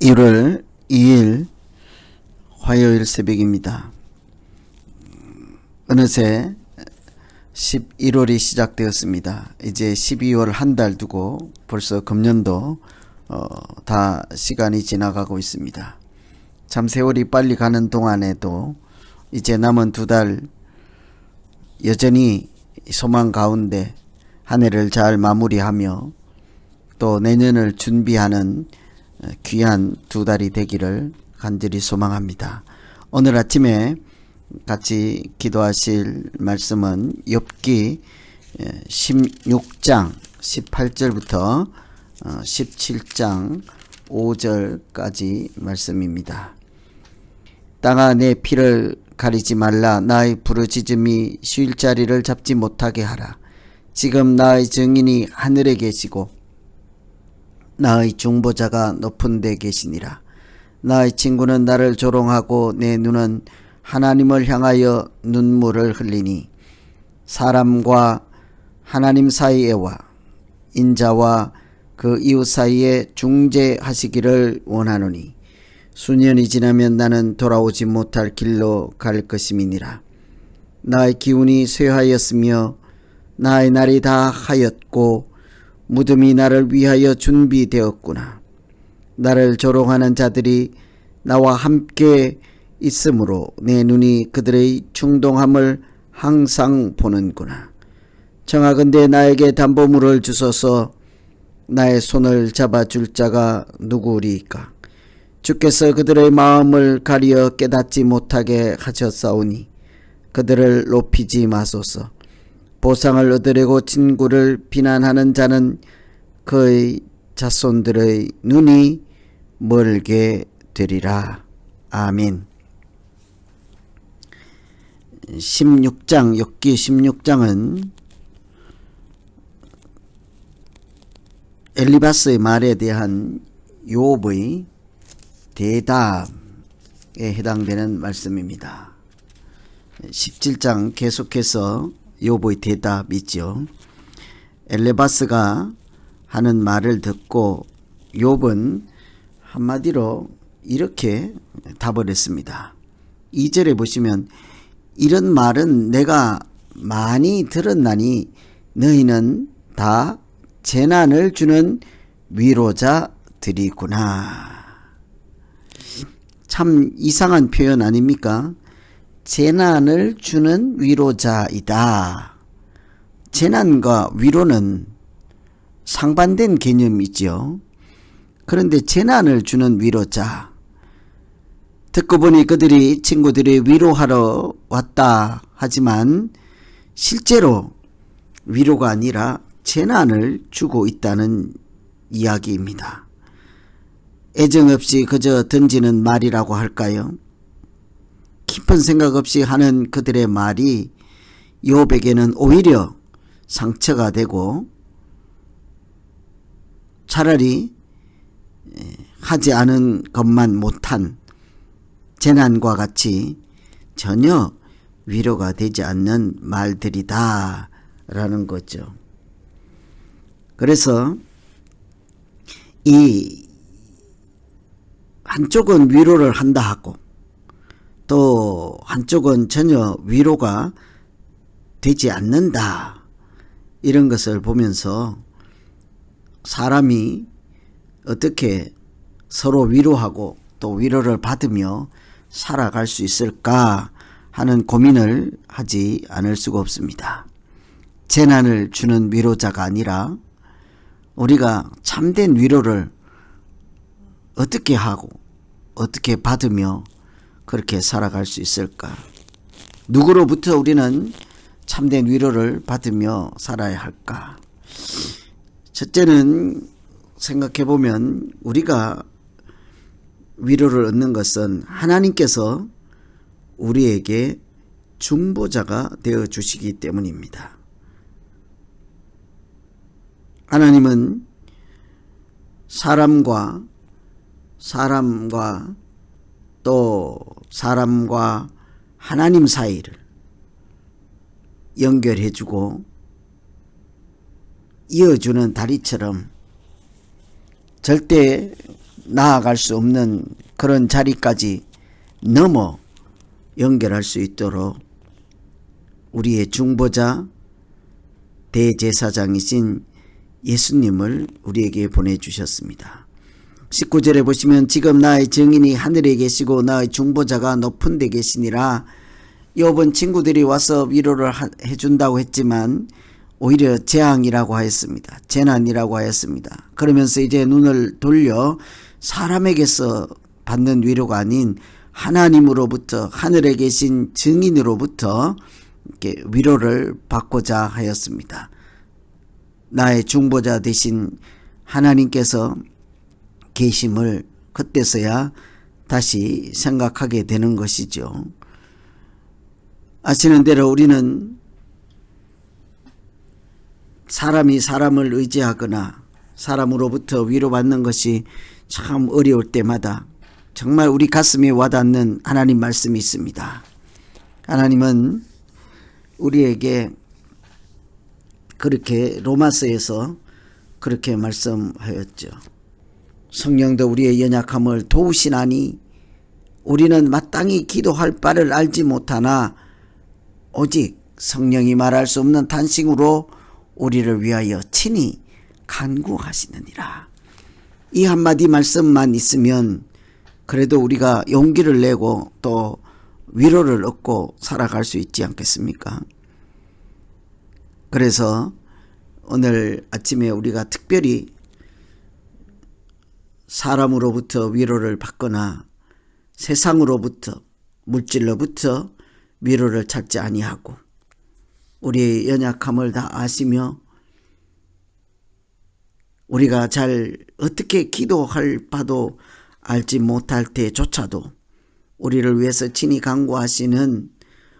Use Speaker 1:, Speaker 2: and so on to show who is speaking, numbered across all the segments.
Speaker 1: 11월 2일 화요일 새벽입니다. 어느새 11월이 시작되었습니다. 이제 12월 한 달 두고 벌써 금년도 어, 다 시간이 지나가고 있습니다. 참 세월이 빨리 가는 동안에도 이제 남은 두 달 여전히 소망 가운데 한 해를 잘 마무리하며 또 내년을 준비하는 어, 귀한 두 달이 되기를 간절히 소망합니다. 오늘 아침에 같이 기도하실 말씀은 욥기 16장 18절부터 17장 5절까지 말씀입니다. 땅아 내 피를 가리지 말라 나의 부르짖음이 쉴 자리를 잡지 못하게 하라 지금 나의 증인이 하늘에 계시고 나의 중보자가 높은 데 계시니라. 나의 친구는 나를 조롱하고 내 눈은 하나님을 향하여 눈물을 흘리니 사람과 하나님 사이에와 인자와 그 이웃 사이에 중재하시기를 원하노니 수년이 지나면 나는 돌아오지 못할 길로 갈 것임이니라. 나의 기운이 쇠하였으며 나의 날이 다 하였고 무덤이 나를 위하여 준비되었구나. 나를 조롱하는 자들이 나와 함께 있으므로 내 눈이 그들의 충동함을 항상 보는구나. 청하건대 나에게 담보물을 주소서 나의 손을 잡아줄 자가 누구리까? 주께서 그들의 마음을 가리어 깨닫지 못하게 하셨사오니 그들을 높이지 마소서. 보상을 얻으려고 친구를 비난하는 자는 그의 자손들의 눈이 멀게 되리라. 아멘. 16장, 엽기 16장은 엘리바스의 말에 대한 요업의 대답에 해당되는 말씀입니다. 17장 계속해서 요보의 대답이죠. 엘레바스가 하는 말을 듣고 욥은 한마디로 이렇게 답을 했습니다. 2절에 보시면 이런 말은 내가 많이 들었나니 너희는 다 재난을 주는 위로자들이구나. 참 이상한 표현 아닙니까? 재난을 주는 위로자이다. 재난과 위로는 상반된 개념이지요. 그런데 재난을 주는 위로자. 듣고 보니 그들이 친구들이 위로하러 왔다 하지만 실제로 위로가 아니라 재난을 주고 있다는 이야기입니다. 애정 없이 그저 던지는 말이라고 할까요? 깊은 생각 없이 하는 그들의 말이 요백에는 오히려 상처가 되고 차라리 하지 않은 것만 못한 재난과 같이 전혀 위로가 되지 않는 말들이다 라는 거죠. 그래서 이 한쪽은 위로를 한다 하고 또 한쪽은 전혀 위로가 되지 않는다. 이런 것을 보면서 사람이 어떻게 서로 위로하고 또 위로를 받으며 살아갈 수 있을까 하는 고민을 하지 않을 수가 없습니다. 재난을 주는 위로자가 아니라 우리가 참된 위로를 어떻게 하고 어떻게 받으며 그렇게 살아갈 수 있을까? 누구로부터 우리는 참된 위로를 받으며 살아야 할까? 첫째는 생각해 보면 우리가 위로를 얻는 것은 하나님께서 우리에게 중보자가 되어 주시기 때문입니다. 하나님은 사람과 사람과 또 사람과 하나님 사이를 연결해주고 이어주는 다리처럼 절대 나아갈 수 없는 그런 자리까지 넘어 연결할 수 있도록 우리의 중보자 대제사장이신 예수님을 우리에게 보내주셨습니다. 19절에 보시면 지금 나의 증인이 하늘에 계시고 나의 중보자가 높은 데 계시니라 욥은 친구들이 와서 위로를 하- 해준다고 했지만 오히려 재앙이라고 하였습니다. 재난이라고 하였습니다. 그러면서 이제 눈을 돌려 사람에게서 받는 위로가 아닌 하나님으로부터 하늘에 계신 증인으로부터 이렇게 위로를 받고자 하였습니다. 나의 중보자 되신 하나님께서 계심을 그때서야 다시 생각하게 되는 것이죠. 아시는 대로 우리는 사람이 사람을 의지하거나 사람으로부터 위로받는 것이 참 어려울 때마다 정말 우리 가슴에 와닿는 하나님 말씀이 있습니다. 하나님은 우리에게 그렇게 로마서에서 그렇게 말씀하였죠. 성령도 우리의 연약함을 도우시나니 우리는 마땅히 기도할 바를 알지 못하나 오직 성령이 말할 수 없는 탄식으로 우리를 위하여 친히 간구하시느니라. 이 한마디 말씀만 있으면 그래도 우리가 용기를 내고 또 위로를 얻고 살아갈 수 있지 않겠습니까? 그래서 오늘 아침에 우리가 특별히 사람으로부터 위로를 받거나 세상으로부터 물질로부터 위로를 찾지 아니하고 우리의 연약함을 다 아시며 우리가 잘 어떻게 기도할 바도 알지 못할 때조차도 우리를 위해서 친히 강구하시는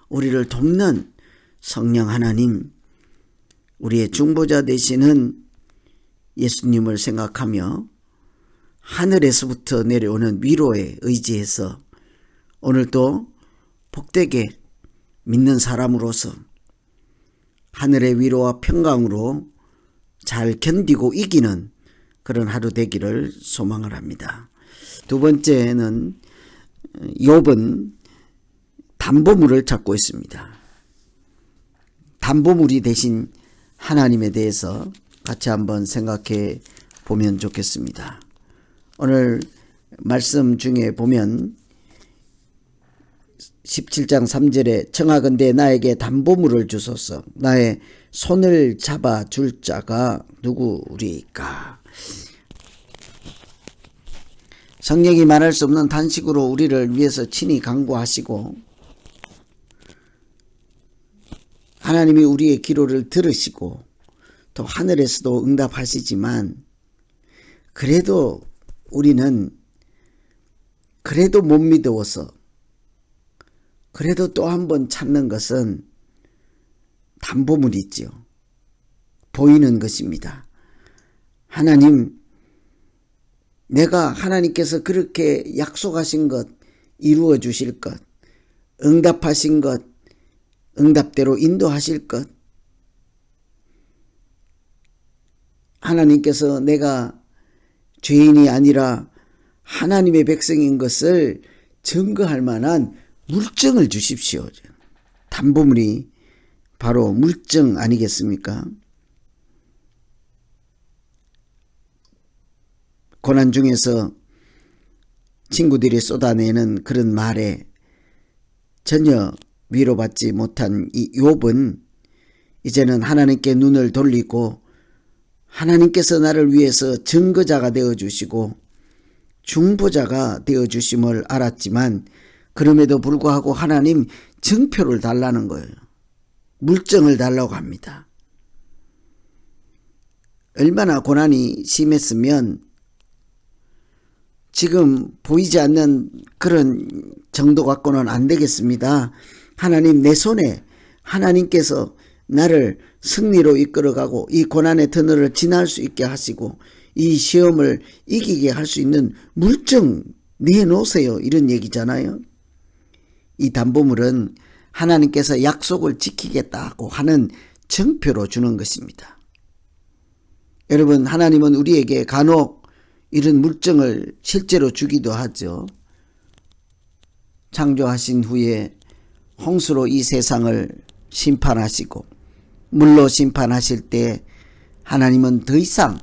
Speaker 1: 우리를 돕는 성령 하나님 우리의 중보자 되시는 예수님을 생각하며 하늘에서부터 내려오는 위로에 의지해서 오늘도 복되게 믿는 사람으로서 하늘의 위로와 평강으로 잘 견디고 이기는 그런 하루 되기를 소망을 합니다. 두 번째는 욥은 담보물을 찾고 있습니다. 담보물이 대신 하나님에 대해서 같이 한번 생각해 보면 좋겠습니다. 오늘 말씀 중에 보면 17장 3절에 청하건대 나에게 담보물을 주소서. 나의 손을 잡아 줄 자가 누구리까? 성령이 말할 수 없는 단식으로 우리를 위해서 친히 강구하시고 하나님이 우리의 기도를 들으시고 또 하늘에서도 응답하시지만 그래도 우리는 그래도 못 믿어서 그래도 또 한 번 찾는 것은 담보물이 있죠. 보이는 것입니다. 하나님, 내가 하나님께서 그렇게 약속하신 것 이루어 주실 것, 응답하신 것, 응답대로 인도하실 것, 하나님께서 내가 죄인이 아니라 하나님의 백성인 것을 증거할 만한 물증을 주십시오. 담보물이 바로 물증 아니겠습니까? 고난 중에서 친구들이 쏟아내는 그런 말에 전혀 위로받지 못한 이 욥은 이제는 하나님께 눈을 돌리고 하나님께서 나를 위해서 증거자가 되어 주시고 중보자가 되어 주심을 알았지만 그럼에도 불구하고 하나님 증표를 달라는 거예요. 물증을 달라고 합니다. 얼마나 고난이 심했으면 지금 보이지 않는 그런 정도 갖고는 안 되겠습니다. 하나님 내 손에 하나님께서 나를 승리로 이끌어가고 이 고난의 터널을 지날 수 있게 하시고 이 시험을 이기게 할 수 있는 물증 내놓으세요. 이런 얘기잖아요. 이 담보물은 하나님께서 약속을 지키겠다고 하는 증표로 주는 것입니다. 여러분, 하나님은 우리에게 간혹 이런 물정을 실제로 주기도 하죠. 창조하신 후에 홍수로 이 세상을 심판하시고 물로 심판하실 때 하나님은 더 이상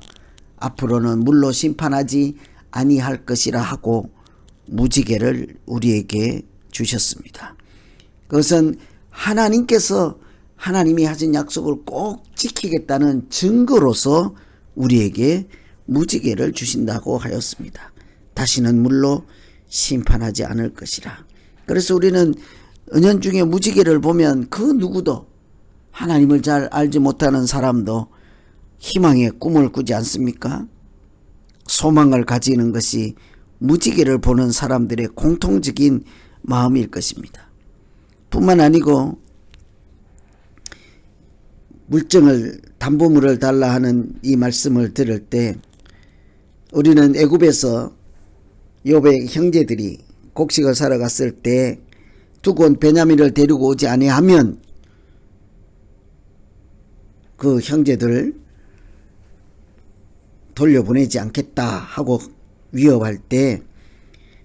Speaker 1: 앞으로는 물로 심판하지 아니할 것이라 하고 무지개를 우리에게 주셨습니다. 그것은 하나님께서 하나님이 하신 약속을 꼭 지키겠다는 증거로서 우리에게 무지개를 주신다고 하였습니다. 다시는 물로 심판하지 않을 것이라. 그래서 우리는 은연중에 무지개를 보면 그 누구도 하나님을 잘 알지 못하는 사람도 희망의 꿈을 꾸지 않습니까? 소망을 가지는 것이 무지개를 보는 사람들의 공통적인 마음일 것입니다. 뿐만 아니고 물정을 담보물을 달라 하는 이 말씀을 들을 때 우리는 애굽에서 요배 형제들이 곡식을 사러 갔을 때 두고 온 베냐민을 데리고 오지 아니하면 그 형제들을 돌려보내지 않겠다 하고 위협할 때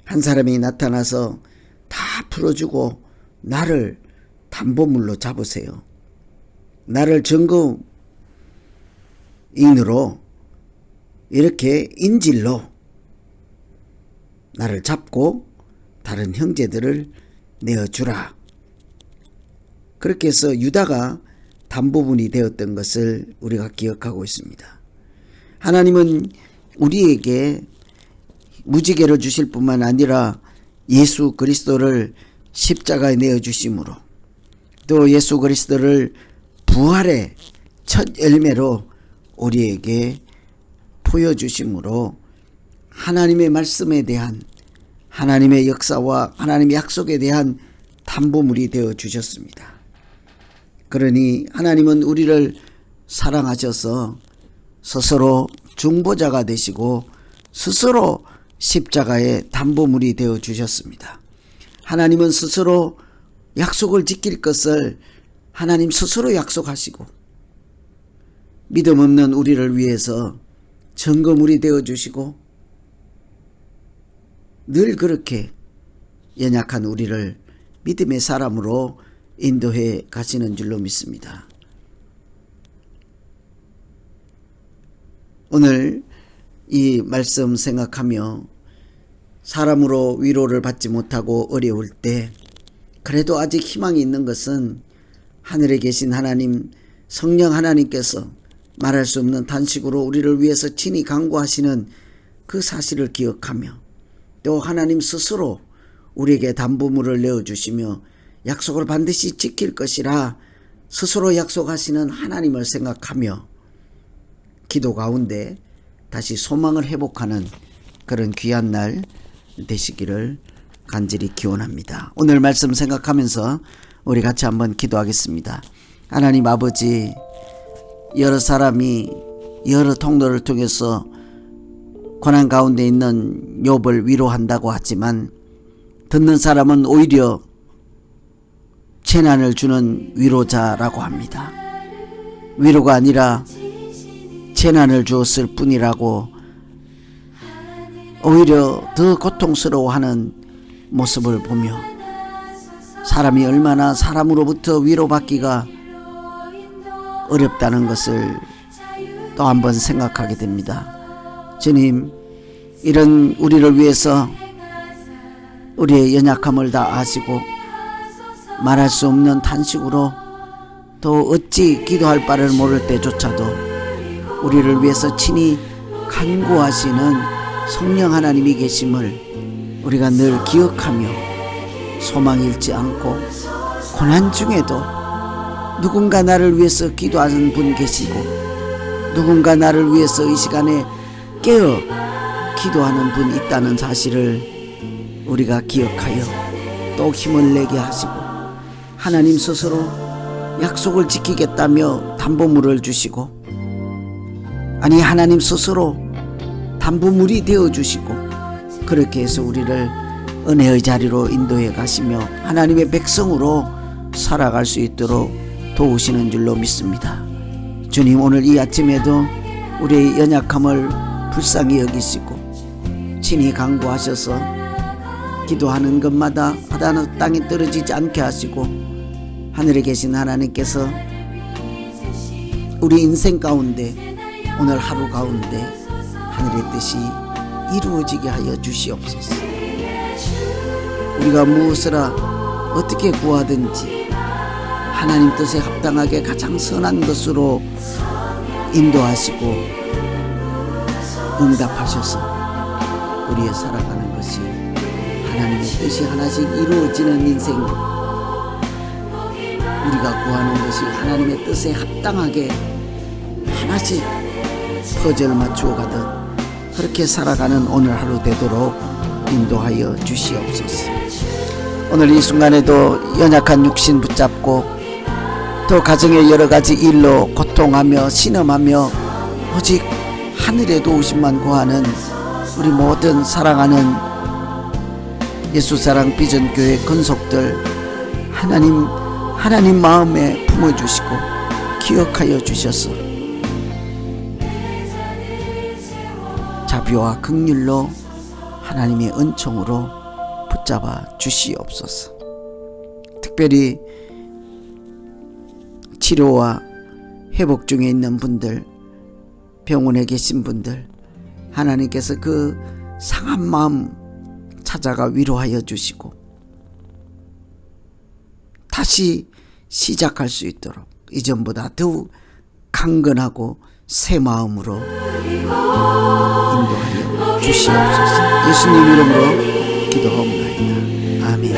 Speaker 1: 한 사람이 나타나서 다 풀어주고 나를 담보물로 잡으세요. 나를 증거인으로 이렇게 인질로 나를 잡고 다른 형제들을 내어주라. 그렇게 해서 유다가 담보분이 되었던 것을 우리가 기억하고 있습니다. 하나님은 우리에게 무지개를 주실 뿐만 아니라 예수 그리스도를 십자가에 내어 주심으로 또 예수 그리스도를 부활의 첫 열매로 우리에게 보여 주심으로 하나님의 말씀에 대한 하나님의 역사와 하나님의 약속에 대한 담보물이 되어 주셨습니다. 그러니 하나님은 우리를 사랑하셔서 스스로 중보자가 되시고 스스로 십자가의 담보물이 되어 주셨습니다. 하나님은 스스로 약속을 지킬 것을 하나님 스스로 약속하시고 믿음 없는 우리를 위해서 증거물이 되어 주시고 늘 그렇게 연약한 우리를 믿음의 사람으로 인도해 가시는 줄로 믿습니다. 오늘 이 말씀 생각하며 사람으로 위로를 받지 못하고 어려울 때 그래도 아직 희망이 있는 것은 하늘에 계신 하나님 성령 하나님께서 말할 수 없는 단식으로 우리를 위해서 친히 강구하시는 그 사실을 기억하며 또 하나님 스스로 우리에게 담보물을 내어주시며 약속을 반드시 지킬 것이라 스스로 약속하시는 하나님을 생각하며 기도 가운데 다시 소망을 회복하는 그런 귀한 날 되시기를 간절히 기원합니다. 오늘 말씀 생각하면서 우리 같이 한번 기도하겠습니다. 하나님 아버지 여러 사람이 여러 통로를 통해서 고난 가운데 있는 욥을 위로한다고 하지만 듣는 사람은 오히려 재난을 주는 위로자라고 합니다. 위로가 아니라 재난을 주었을 뿐이라고 오히려 더 고통스러워하는 모습을 보며 사람이 얼마나 사람으로부터 위로받기가 어렵다는 것을 또 한 번 생각하게 됩니다. 주님, 이런 우리를 위해서 우리의 연약함을 다 아시고 말할 수 없는 탄식으로 또 어찌 기도할 바를 모를 때조차도 우리를 위해서 친히 간구하시는 성령 하나님이 계심을 우리가 늘 기억하며 소망 잃지 않고 고난 중에도 누군가 나를 위해서 기도하는 분 계시고 누군가 나를 위해서 이 시간에 깨어 기도하는 분 있다는 사실을 우리가 기억하여 또 힘을 내게 하시고 하나님 스스로 약속을 지키겠다며 담보물을 주시고 아니 하나님 스스로 담보물이 되어 주시고 그렇게 해서 우리를 은혜의 자리로 인도해 가시며 하나님의 백성으로 살아갈 수 있도록 도우시는 줄로 믿습니다. 주님 오늘 이 아침에도 우리의 연약함을 불쌍히 여기시고 친히 강구하셔서 기도하는 것마다 하다는 땅에 떨어지지 않게 하시고 하늘에 계신 하나님께서 우리 인생 가운데 오늘 하루 가운데 하늘의 뜻이 이루어지게 하여 주시옵소서. 우리가 무엇을 어떻게 구하든지 하나님 뜻에 합당하게 가장 선한 것으로 인도하시고 응답하셔서 우리의 살아가는 하나님의 뜻이 하나씩 이루어지는 인생 우리가 구하는 것이 하나님의 뜻에 합당하게 하나씩 퍼즐 맞추어 가듯 그렇게 살아가는 오늘 하루 되도록 인도하여 주시옵소서. 오늘 이 순간에도 연약한 육신 붙잡고 또 가정의 여러 가지 일로 고통하며 신음하며 오직 하늘의 도우심만 구하는 우리 모든 사랑하는 예수사랑 비전교회 건속들 하나님 하나님 마음에 품어주시고 기억하여 주셔서 자비와 극률로 하나님의 은총으로 붙잡아 주시옵소서. 특별히 치료와 회복 중에 있는 분들, 병원에 계신 분들, 하나님께서 그 상한 마음 찾아가 위로하여 주시고 다시 시작할 수 있도록 이전보다 더욱 강건하고 새 마음으로 인도하여 주시옵소서. 예수님 이름으로 기도하옵나이다. 아멘.